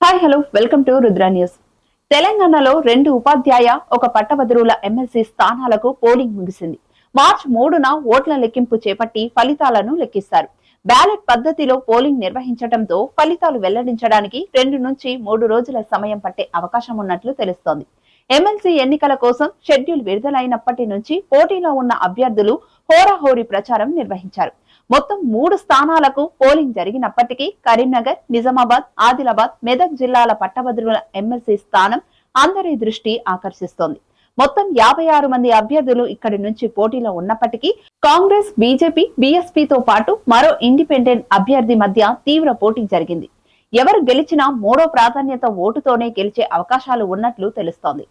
Hi hello welcome to Rudra news తెలంగాణలో రెండు ఉపాధ్యాయ ఒక పట్టభద్రుల ఎమ్మెల్సీ స్థానాలకు పోలింగ్ ముగిసింది. మార్చ్ మూడున ఓట్ల లెక్కింపు చేపట్టి ఫలితాలను లెక్కిస్తారు. బ్యాలెట్ పద్ధతిలో పోలింగ్ నిర్వహించడంతో ఫలితాలు వెల్లడించడానికి రెండు నుంచి మూడు రోజుల సమయం పట్టే అవకాశం ఉన్నట్లు తెలుస్తోంది. ఎమ్మెల్సీ ఎన్నికల కోసం షెడ్యూల్ విడుదలైనప్పటి నుంచి పోటీలో ఉన్న అభ్యర్థులు హోరాహోరీ ప్రచారం నిర్వహించారు. మొత్తం మూడు స్థానాలకు పోలింగ్ జరిగినప్పటికీ కరీంనగర్ నిజామాబాద్ ఆదిలాబాద్ మెదక్ జిల్లాల పట్టభద్రుల ఎమ్మెల్సీ స్థానం అందరి దృష్టి ఆకర్షిస్తోంది. మొత్తం యాభై ఆరు మంది అభ్యర్థులు ఇక్కడి నుంచి పోటీలో ఉన్నప్పటికీ కాంగ్రెస్ బీజేపీ బీఎస్పీతో పాటు మరో ఇండిపెండెంట్ అభ్యర్థి మధ్య తీవ్ర పోటీ జరిగింది. ఎవరు గెలిచినా మూడో ప్రాధాన్యత ఓటుతోనే గెలిచే అవకాశాలు ఉన్నట్లు తెలుస్తోంది.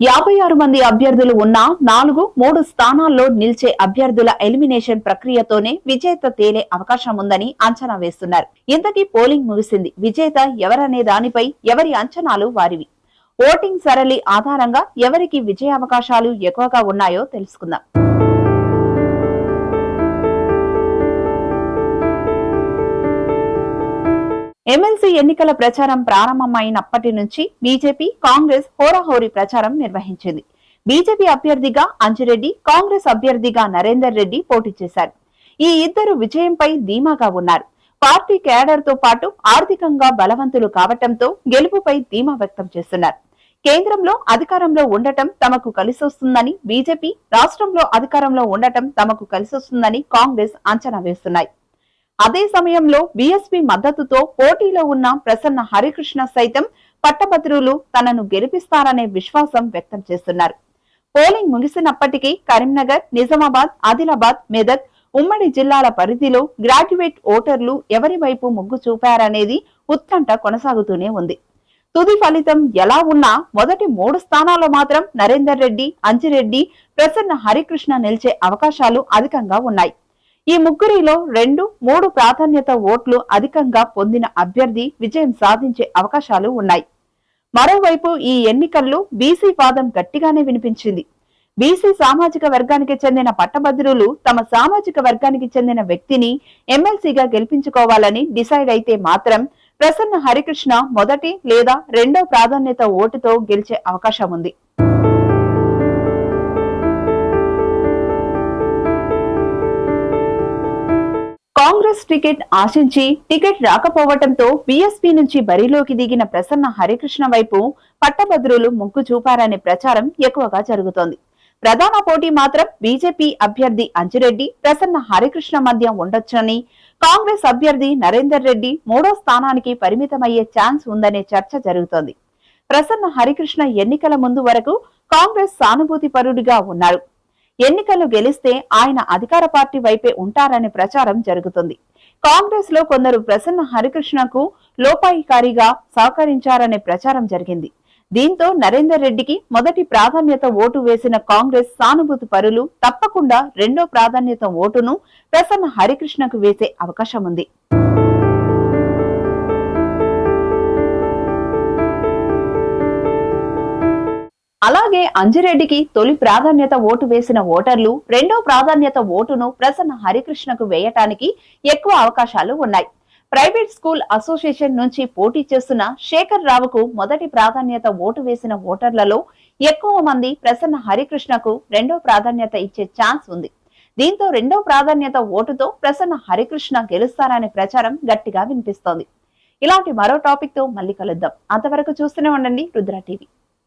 యాభై ఆరు మంది అభ్యర్థులు ఉన్న నాలుగు మూడు స్థానాల్లో నిలిచే అభ్యర్థుల ఎలిమినేషన్ ప్రక్రియతోనే విజేత తేలే అవకాశం ఉందని అంచనా వేస్తున్నారు. ఇంతకీ పోలింగ్ ముగిసింది. విజేత ఎవరనే దానిపై ఎవరి అంచనాలు వారివి? ఓటింగ్ సరళి ఆధారంగా ఎవరికి విజయ అవకాశాలు ఎక్కువగా ఉన్నాయో తెలుసుకుందాం. ఎమ్మెల్సీ ఎన్నికల ప్రచారం ప్రారంభమైనప్పటి నుంచి బీజేపీ కాంగ్రెస్ హోరాహోరీ ప్రచారం నిర్వహించింది. బీజేపీ అభ్యర్థిగా అంజిరెడ్డి కాంగ్రెస్ అభ్యర్థిగా నరేందర్ రెడ్డి పోటీ చేశారు. ఈ ఇద్దరు విజయంపై ధీమాగా ఉన్నారు. పార్టీ కేడర్తో పాటు ఆర్థికంగా బలవంతులు కావటంతో గెలుపుపై ధీమా వ్యక్తం చేస్తున్నారు. కేంద్రంలో అధికారంలో ఉండటం తమకు కలిసొస్తుందని బీజేపీ రాష్ట్రంలో అధికారంలో ఉండటం తమకు కలిసొస్తుందని కాంగ్రెస్ అంచనా వేస్తున్నాయి. అదే సమయంలో బీఎస్పీ మద్దతుతో పోటీలో ఉన్న ప్రసన్న హరికృష్ణ సైతం పట్టభద్రులు తనను గెలిపిస్తారనే విశ్వాసం వ్యక్తం చేస్తున్నారు. పోలింగ్ ముగిసినప్పటికీ కరీంనగర్ నిజామాబాద్ ఆదిలాబాద్ మెదక్ ఉమ్మడి జిల్లాల పరిధిలో గ్రాడ్యుయేట్ ఓటర్లు ఎవరి వైపు మొగ్గు చూపారనేది ఉత్కంఠ కొనసాగుతూనే ఉంది. తుది ఫలితం ఎలా ఉన్నా మొదటి మూడు స్థానాల్లో మాత్రం నరేందర్ రెడ్డి అంజిరెడ్డి ప్రసన్న హరికృష్ణ నిలిచే అవకాశాలు అధికంగా ఉన్నాయి. ఈ ముగ్గురిలో రెండు మూడు ప్రాధాన్యత ఓట్లు అధికంగా పొందిన అభ్యర్థి విజయం సాధించే అవకాశాలు ఉన్నాయి. మరోవైపు ఈ ఎన్నికల్లో బీసీ వాదం గట్టిగానే వినిపించింది. బీసీ సామాజిక వర్గానికి చెందిన పట్టభద్రులు తమ సామాజిక వర్గానికి చెందిన వ్యక్తిని ఎమ్మెల్సీగా గెలిపించుకోవాలని డిసైడ్ అయితే మాత్రం ప్రసన్న హరికృష్ణ మొదటి లేదా రెండో ప్రాధాన్యత ఓటుతో గెలిచే అవకాశం ఉంది. కాంగ్రెస్ టికెట్ ఆశించి టికెట్ రాకపోవటంతో బీఎస్పీ నుంచి బరిలోకి దిగిన ప్రసన్న హరికృష్ణ వైపు పట్టభద్రులు ముగ్గు చూపారనే ప్రచారం ఎక్కువగా జరుగుతోంది. ప్రధాన పోటీ మాత్రం బీజేపీ అభ్యర్థి అంజిరెడ్డి ప్రసన్న హరికృష్ణ మధ్య ఉండొచ్చని కాంగ్రెస్ అభ్యర్థి నరేందర్ రెడ్డి మూడో స్థానానికి పరిమితమయ్యే ఛాన్స్ ఉందనే చర్చ జరుగుతోంది. ప్రసన్న హరికృష్ణ ఎన్నికల ముందు వరకు కాంగ్రెస్ సానుభూతి పరుడిగా ఉన్నారు. ఎన్నికలు గెలిస్తే ఆయన అధికార పార్టీ వైపే ఉంటారనే ప్రచారం జరుగుతుంది. కాంగ్రెస్లో కొందరు ప్రసన్న హరికృష్ణకు లోపాయికారిగా సహకరించారనే ప్రచారం జరిగింది. దీంతో నరేందర్ రెడ్డికి మొదటి ప్రాధాన్యత ఓటు వేసిన కాంగ్రెస్ సానుభూతి పరులు తప్పకుండా రెండో ప్రాధాన్యత ఓటును ప్రసన్న హరికృష్ణకు వేసే అవకాశం ఉంది అలాగే అంజిరెడ్డికి తొలి ప్రాధాన్యత ఓటు వేసిన ఓటర్లు రెండో ప్రాధాన్యత ఓటును ప్రసన్న హరికృష్ణకు వేయటానికి ఎక్కువ అవకాశాలు ఉన్నాయి. ప్రైవేట్ స్కూల్ అసోసియేషన్ నుంచి పోటీ చేస్తున్న శేఖర్ రావుకు మొదటి ప్రాధాన్యత ఓటు వేసిన ఓటర్లలో ఎక్కువ మంది ప్రసన్న హరికృష్ణకు రెండో ప్రాధాన్యత ఇచ్చే ఛాన్స్ ఉంది. దీంతో రెండో ప్రాధాన్యత ఓటుతో ప్రసన్న హరికృష్ణ గెలుస్తారనే ప్రచారం గట్టిగా వినిపిస్తోంది. ఇలాంటి మరో టాపిక్తో మళ్ళీ కలుద్దాం. అంతవరకు చూస్తూనే ఉండండి రుద్ర టీవీ.